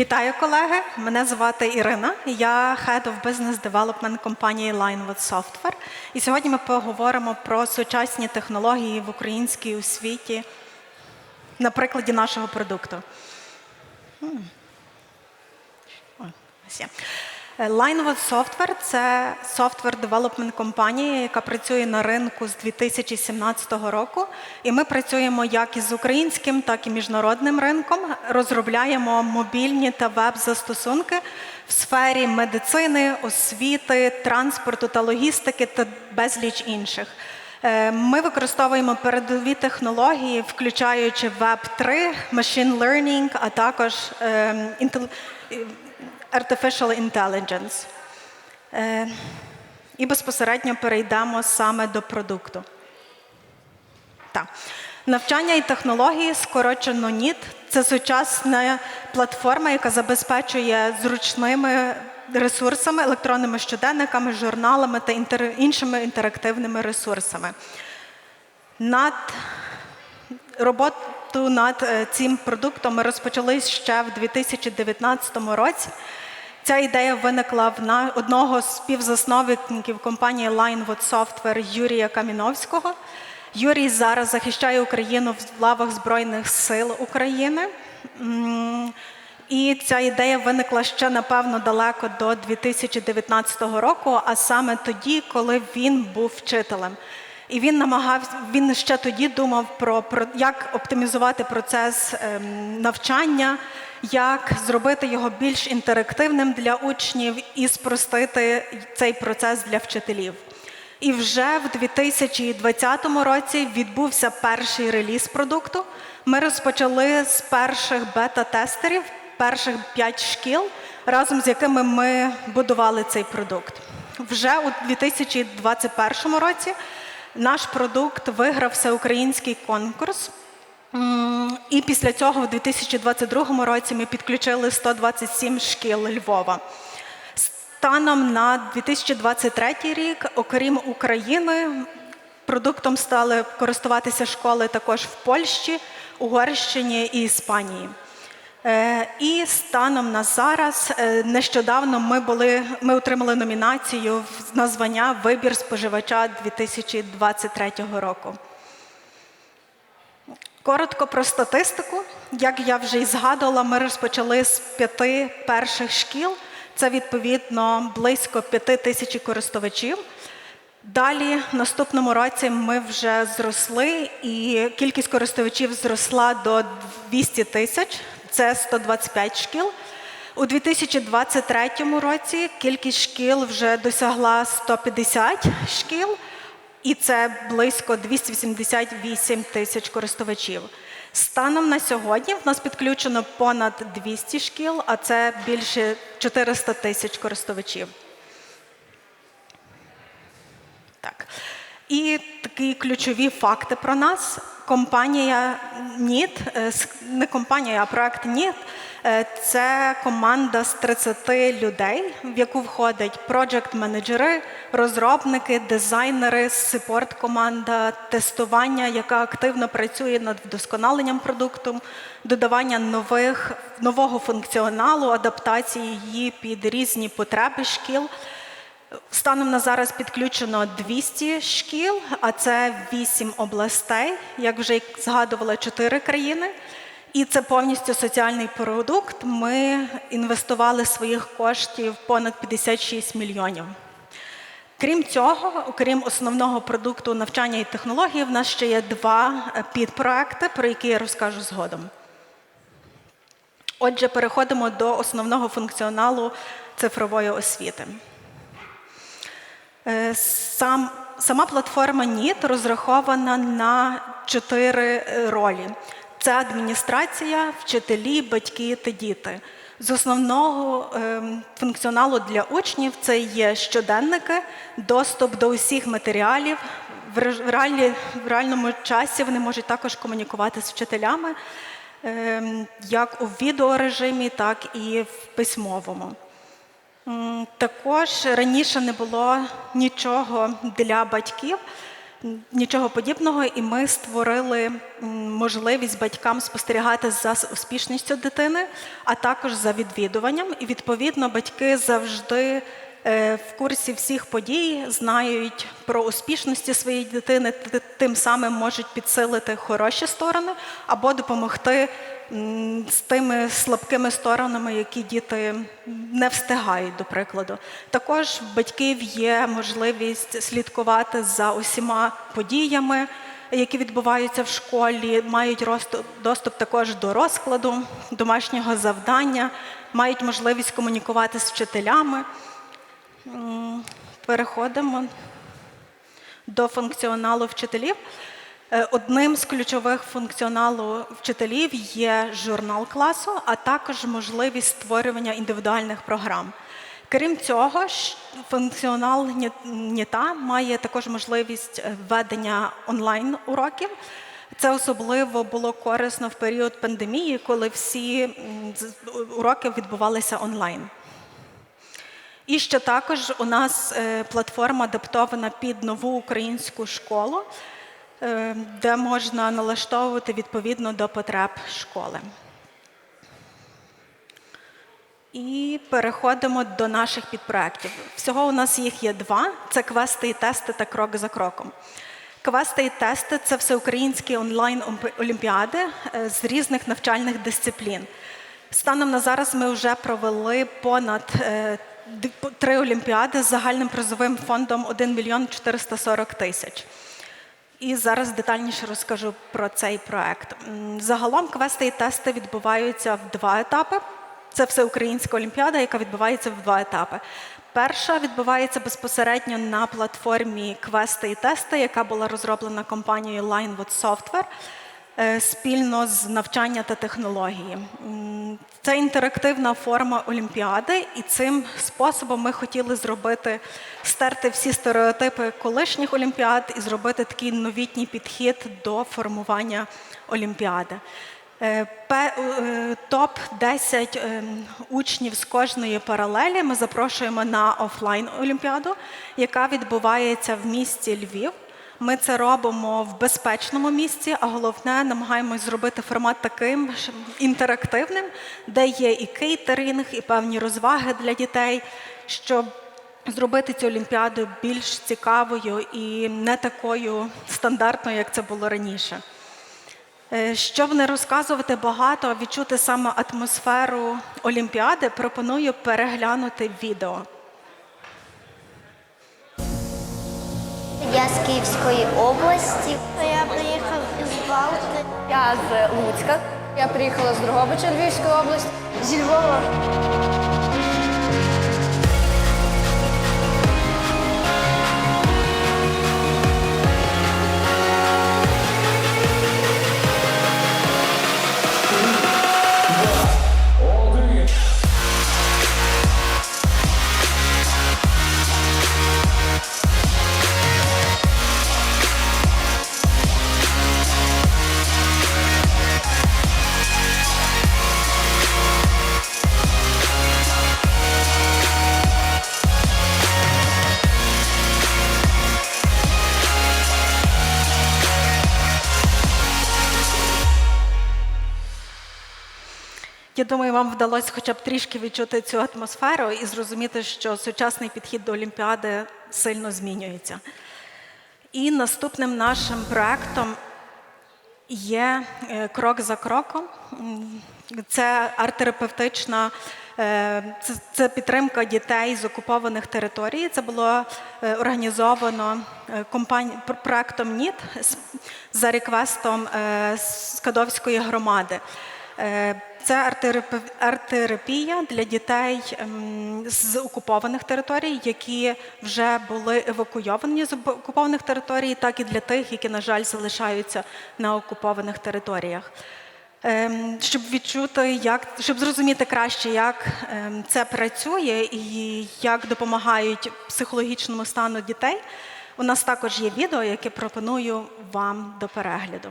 Вітаю, колеги! Мене звати Ірина. Я Head of Business Development компанії Linewood Software. І сьогодні ми поговоримо про сучасні технології в українській освіті на прикладі нашого продукту. Ось є. Е, Linewood Software – це софтвер девелопмент компанія, яка працює на ринку з 2017 року. І ми працюємо як із українським, так і міжнародним ринком. Розробляємо мобільні та веб-застосунки в сфері медицини, освіти, транспорту та логістики та безліч інших. Е, Ми використовуємо передові технології, включаючи Web3, Machine Learning, а також ем, інтел- е, Artificial Intelligence. Е, І безпосередньо перейдемо саме до продукту. Так. Навчання і технології, скорочено НІТ, це сучасна платформа, яка забезпечує зручними ресурсами, електронними щоденниками, журналами та інтер... іншими інтерактивними ресурсами. Над роботу над е, цим продуктом ми розпочали ще в 2019 році. Ця ідея виникла в на одного з співзасновників компанії Linewood Software Юрія Каміновського. Юрій зараз захищає Україну в лавах Збройних сил України. І ця ідея виникла ще, напевно, далеко до 2019 року, а саме тоді, коли він був вчителем. І він намагався, він ще тоді думав про, про як оптимізувати процес ем, навчання, як зробити його більш інтерактивним для учнів і спростити цей процес для вчителів. І вже в 2020 році відбувся перший реліз продукту. Ми розпочали з перших бета-тестерів, перших п'ять шкіл, разом з якими ми будували цей продукт. Вже у 2021 році наш продукт виграв всеукраїнський конкурс. І після цього, в 2022 році, ми підключили 127 шкіл Львова. Станом на 2023 рік, окрім України, продуктом стали користуватися школи також в Польщі, Угорщині і Іспанії. Е, І станом на зараз, е, нещодавно ми були, ми отримали номінацію на звання Вибір споживача 2023 року. Коротко про статистику. Як я вже і згадувала, ми розпочали з п'яти перших шкіл. Це відповідно близько п'яти тисяч користувачів. Далі, в наступному році, ми вже зросли, і кількість користувачів зросла до 200 тисяч, це 125 шкіл. У 2023 році кількість шкіл вже досягла 150 шкіл, і це близько 288 тисяч користувачів. Станом на сьогодні в нас підключено понад 200 шкіл, а це більше 400 тисяч користувачів. Так. І такі ключові факти про нас. Компанія НІТ, е, не компанія, а проект НІТ е, це команда з 30 людей, в яку входять проджект-менеджери, розробники, дизайнери, сепорт-команда, тестування, яка активно працює над вдосконаленням продукту, додавання нових, нового функціоналу, адаптації її під різні потреби шкіл. Станом на зараз підключено 200 шкіл, а це 8 областей, як вже згадувала, 4 країни. І це повністю соціальний продукт. Ми інвестували своїх коштів понад 56 мільйонів. Крім цього, окрім основного продукту навчання і технології, в нас ще є два підпроекти, про які я розкажу згодом. Отже, переходимо до основного функціоналу цифрової освіти. Е, Сам, сама платформа НІТ розрахована на чотири е, ролі: це адміністрація, вчителі, батьки та діти. З основного ем, функціоналу для учнів це є щоденники, доступ до усіх матеріалів. В ре- в реалі- в реальному часі вони можуть також комунікувати з вчителями ем, як у відеорежимі, так і в письмовому. Також раніше не було нічого для батьків. Нічого подібного, і ми створили можливість батькам спостерігати за успішністю дитини, а також за відвідуванням. І відповідно батьки завжди е, в курсі всіх подій знають про успішності своєї дитини, тим самим можуть підсилити хороші сторони або допомогти з тими слабкими сторонами, які діти не встигають, до прикладу. Також в батьків є можливість слідкувати за усіма подіями, які відбуваються в школі, мають доступ також до розкладу, домашнього завдання, мають можливість комунікувати з вчителями. Переходимо до функціоналу вчителів. Е, Одним з ключових функціоналу вчителів є журнал класу, а також можливість створювання індивідуальних програм. Крім цього, функціонал Ні- НІТА має також можливість е, ведення онлайн-уроків. Це особливо було корисно в період пандемії, коли всі уроки відбувалися онлайн. І ще також у нас е, платформа адаптована під нову українську школу, де можна налаштовувати відповідно до потреб школи. І переходимо до наших підпроєктів. Всього у нас їх є два: це квести і тести та крок за кроком. Квести і тести це всеукраїнські онлайн-олімпіади е, з різних навчальних дисциплін. Станом на зараз ми вже провели понад е, три олімпіади з загальним призовим фондом 1 мільйон 440 тисяч. І зараз детальніше розкажу про цей проект. Загалом квести і тести відбуваються в два етапи. Це всеукраїнська олімпіада, яка відбувається в два етапи. Перша відбувається безпосередньо на платформі квести і тести, яка була розроблена компанією Linewood Software спільно з навчання та технології. Це інтерактивна форма олімпіади, і цим способом ми хотіли зробити стерти всі стереотипи колишніх олімпіад і зробити такий новітній підхід до формування олімпіади. Е, е, Топ 10 ем, учнів з кожної паралелі ми запрошуємо на офлайн олімпіаду, яка відбувається в місті Львів. Ми це робимо в безпечному місці, а головне намагаємось зробити формат таким інтерактивним, де є і кейтеринг, і певні розваги для дітей, щоб зробити цю олімпіаду більш цікавою і не такою стандартною, як це було раніше. Е, Щоб не розказувати багато, а відчути саме атмосферу Олімпіади, пропоную переглянути відео. Я з Київської області. Я приїхав із Балти. Я з Луцька. Я приїхала з Дрогобича Львівської області. Зі Львова. Я думаю, вам вдалося хоча б трішки відчути цю атмосферу і зрозуміти, що сучасний підхід до Олімпіади сильно змінюється. І наступним нашим проектом є е, крок за кроком. Це арт-терапевтична, е, це, підтримка дітей з окупованих територій. Це було е, організовано проектом НІТ за реквестом Скадовської громади. Це арт-терапія для дітей ем, з окупованих територій, які вже були евакуйовані з окупованих територій, так і для тих, які, на жаль, залишаються на окупованих територіях. Ем, Щоб відчути, як щоб зрозуміти краще, як ем, це працює і як допомагають психологічному стану дітей. У нас також є відео, яке пропоную вам до перегляду.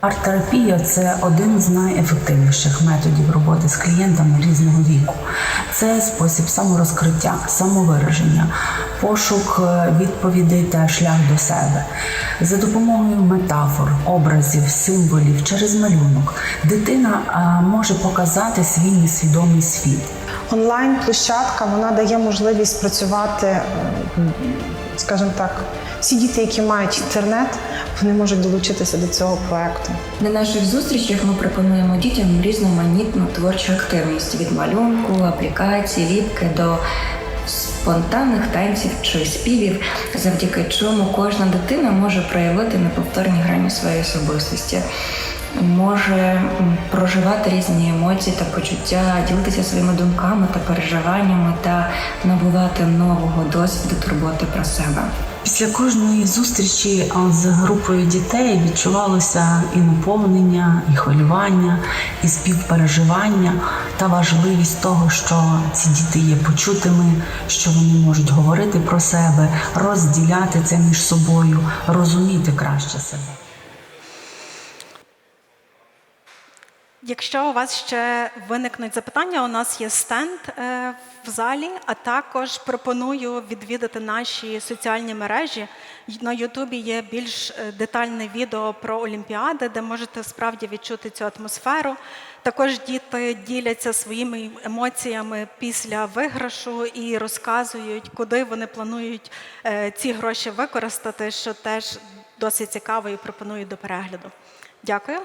Арт-терапія це один з найефективніших методів роботи з клієнтами різного віку. Це спосіб саморозкриття, самовираження, пошук е, відповідей та шлях до себе. За допомогою метафор, образів, символів через малюнок дитина е, може показати свій несвідомий світ. Онлайн-площадка вона дає можливість працювати, скажімо так, всі діти, які мають інтернет, вони можуть долучитися до цього проекту. На наших зустрічах ми пропонуємо дітям різноманітну творчу активність від малюнку, аплікацій, ліпки до спонтанних танців чи співів, завдяки чому кожна дитина може проявити неповторні грані своєї особистості. Може проживати різні емоції та почуття, ділитися своїми думками та переживаннями та набувати нового досвіду турботи про себе. Після кожної зустрічі з групою дітей відчувалося і наповнення, і хвилювання, і співпереживання та важливість того, що ці діти є почутими, що вони можуть говорити про себе, розділяти це між собою, розуміти краще себе. Якщо у вас ще виникнуть запитання, у нас є стенд е, в залі, а також пропоную відвідати наші соціальні мережі. На Ютубі є більш е, детальне відео про Олімпіади, де можете справді відчути цю атмосферу. Також діти діляться своїми емоціями після виграшу і розказують, куди вони планують е, ці гроші використати, що теж досить цікаво і пропоную до перегляду. Дякую.